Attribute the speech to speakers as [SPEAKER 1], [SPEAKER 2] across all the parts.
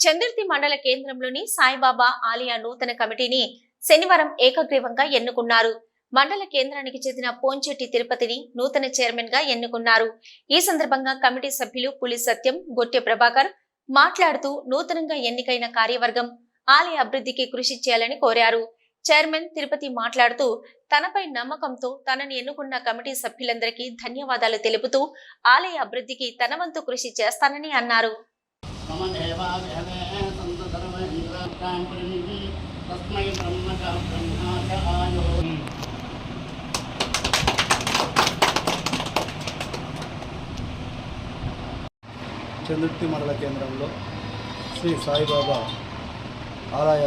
[SPEAKER 1] చంద్రతి మండల కేంద్రంలోని సాయిబాబా ఆలయ నూతన కమిటీని శనివారం ఏకగ్రీవంగా ఎన్నుకున్నారు. మండల కేంద్రానికి చెందిన పోంచెట్టి తిరుపతిని నూతన చైర్మన్గా ఎన్నుకున్నారు. ఈ సందర్భంగా కమిటీ సభ్యులు పులి సత్యం గొట్టె ప్రభాకర్ మాట్లాడుతూ నూతనంగా ఎన్నికైన కార్యవర్గం ఆలయ అభివృద్ధికి కృషి చేయాలని కోరారు. చైర్మన్ తిరుపతి మాట్లాడుతూ తనపై నమ్మకంతో తనని ఎన్నుకున్న కమిటీ సభ్యులందరికీ ధన్యవాదాలు తెలుపుతూ ఆలయ అభివృద్ధికి తన వంతు కృషి చేస్తానని అన్నారు.
[SPEAKER 2] मम देवादेवे सन्तु सर्वैन्द्रां प्रणिधि तस्मै ब्रह्म च ब्रह्मा च आयो
[SPEAKER 3] చంద్రుర్తి మండల కేంద్రంలో శ్రీ సాయిబాబా ఆలయ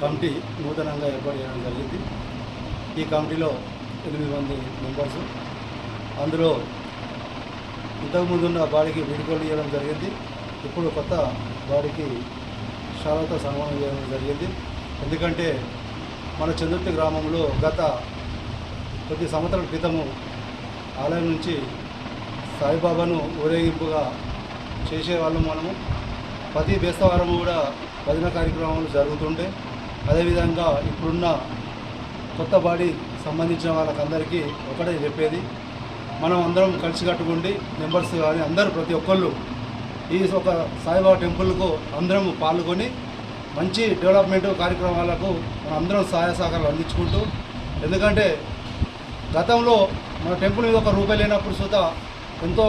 [SPEAKER 3] కమిటీ నూతనంగా ఏర్పాటు చేయడం జరిగింది ఈ కమిటీలో ఎనిమిది మంది మెంబర్స్ అందులో ఇంతకుముందు ఉన్న బాడీకి వీడుకోలు ఇవ్వడం జరిగింది ఇప్పుడు కొత్త బాడీకి షాలతో సన్మానం చేయడం జరిగింది. ఎందుకంటే మన చంద్రుతి గ్రామంలో గత కొద్ది సంవత్సరాల క్రితము ఆలయం నుంచి సాయిబాబాను ఊరేగింపుగా చేసేవాళ్ళం మనము. ప్రతి బేస్తవారం కూడా భజన కార్యక్రమాలు జరుగుతుంటే అదేవిధంగా ఇప్పుడున్న కొత్త బాడీ సంబంధించిన వాళ్ళకందరికీ ఒకటే చెప్పేది. మనం అందరం కలిసి కట్టుకుండి మెంబర్స్ కానీ అందరూ ప్రతి ఒక్కళ్ళు ఈ ఒక సాయిబాబా టెంపుల్కు అందరం పాల్గొని మంచి డెవలప్మెంట్ కార్యక్రమాలకు మనం అందరం సహాయ సహకారాలు అందించుకుంటూ ఎందుకంటే గతంలో మన టెంపుల్ మీద ఒక రూపాయి లేనప్పుడు సుత ఎంతో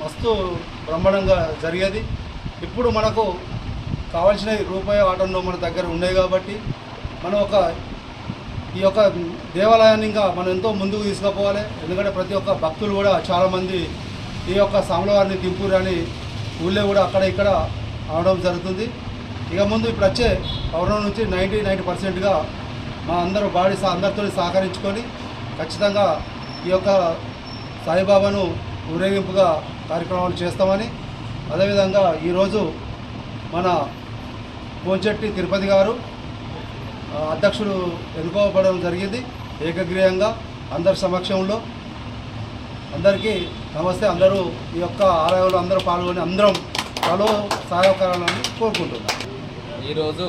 [SPEAKER 3] మస్తు బ్రహ్మాండంగా జరిగేది. ఇప్పుడు మనకు కావాల్సిన రూపాయి ఆటంలో మన దగ్గర ఉన్నాయి కాబట్టి మనం ఒక ఈ యొక్క దేవాలయాన్ని ఇంకా మనం ఎంతో ముందుకు తీసుకుపోవాలి. ఎందుకంటే ప్రతి ఒక్క భక్తులు కూడా చాలామంది ఈ యొక్క సామలవారిని దింపురని ఊళ్ళో కూడా అక్కడ ఇక్కడ ఆడడం జరుగుతుంది. ఇక ముందు ఇప్పుడు వచ్చే అవడం నుంచి నైంటీ నైంటీ పర్సెంట్గా మా అందరూ బాడీ సహ- అందరితో సహకరించుకొని ఖచ్చితంగా ఈ యొక్క సాయిబాబాను ఊరేగింపుగా కార్యక్రమాలు చేస్తామని అదేవిధంగా ఈరోజు మన పోంచెట్టి తిరుపతి గారు అధ్యక్షుడు ఎన్నుకోబడడం జరిగింది. ఏకగ్రీయంగా అందరి సమక్షంలో అందరికీ నమస్తే. అందరూ ఈ యొక్క ఆలయంలో అందరూ పాల్గొని అందరం చలో సహాయకరాలని కోరుకుంటున్నాం.
[SPEAKER 4] ఈరోజు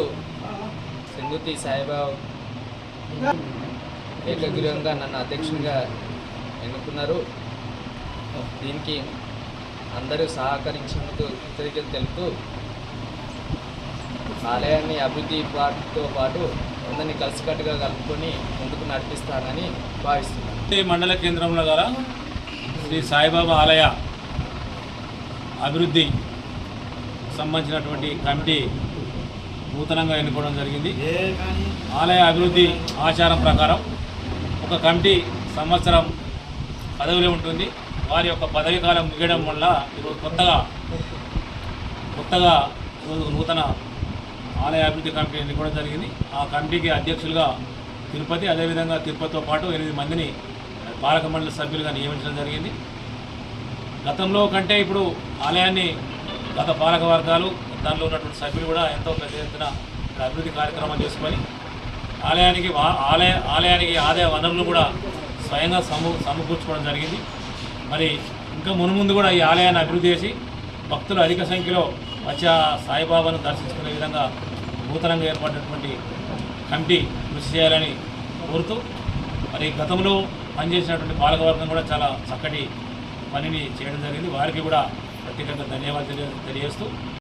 [SPEAKER 4] సింధుతి సాయిబాబా ఏకగ్రీవంగా నన్ను అధ్యక్షునిగా ఎన్నుకున్నారు. దీనికి అందరూ సహకరించినందుకు కృతజ్ఞతలు తెలుపుతూ ఆలయాన్ని అభివృద్ధి పాటుతో పాటు అందరినీ కలిసికట్టుగా కలుపుకొని ముందుకు నడిపిస్తానని భావిస్తున్నాను.
[SPEAKER 5] ఈ మండల కేంద్రంలో గల శ్రీ సాయిబాబా ఆలయ అభివృద్ధి సంబంధించినటువంటి కమిటీ నూతనంగా ఎన్నుకోవడం జరిగింది. ఆలయ అభివృద్ధి ఆచారం ప్రకారం ఒక కమిటీ సంవత్సరం పదవిలో ఉంటుంది. వారి యొక్క పదవి కాలం ముగియడం వల్ల ఈరోజు కొత్తగా కొత్తగా ఈరోజు నూతన ఆలయ అభివృద్ధి కమిటీ ఎన్నుకోవడం జరిగింది. ఆ కమిటీకి అధ్యక్షులుగా తిరుపతి అదేవిధంగా తిరుపతితో పాటు ఎనిమిది మందిని పాలక మండలి సభ్యులుగా నియమించడం జరిగింది. గతంలో కంటే ఇప్పుడు ఆలయాన్ని గత పాలక వర్గాలు దానిలో ఉన్నటువంటి సభ్యులు కూడా ఎంతో పెద్ద ఎత్తున అభివృద్ధి కార్యక్రమాలు చేసుకొని ఆలయానికి వా- ఆలయ ఆలయానికి ఆదాయ వనరులు కూడా స్వయంగా సమూ సమకూర్చుకోవడం జరిగింది. మరి ఇంకా మునుముందు కూడా ఈ ఆలయాన్ని అభివృద్ధి చేసి భక్తులు అధిక సంఖ్యలో వచ్చి సాయిబాబాను దర్శించుకునే విధంగా నూతనంగా ఏర్పడినటువంటి కమిటీ కృషి చేయాలని కోరుతూ మరి గతంలో పనిచేసినటువంటి పాలకవర్గం కూడా చాలా చక్కటి పనిని చేయడం జరిగింది. వారికి కూడా ప్రత్యేకంగా ధన్యవాదాలు తెలియజేస్తూ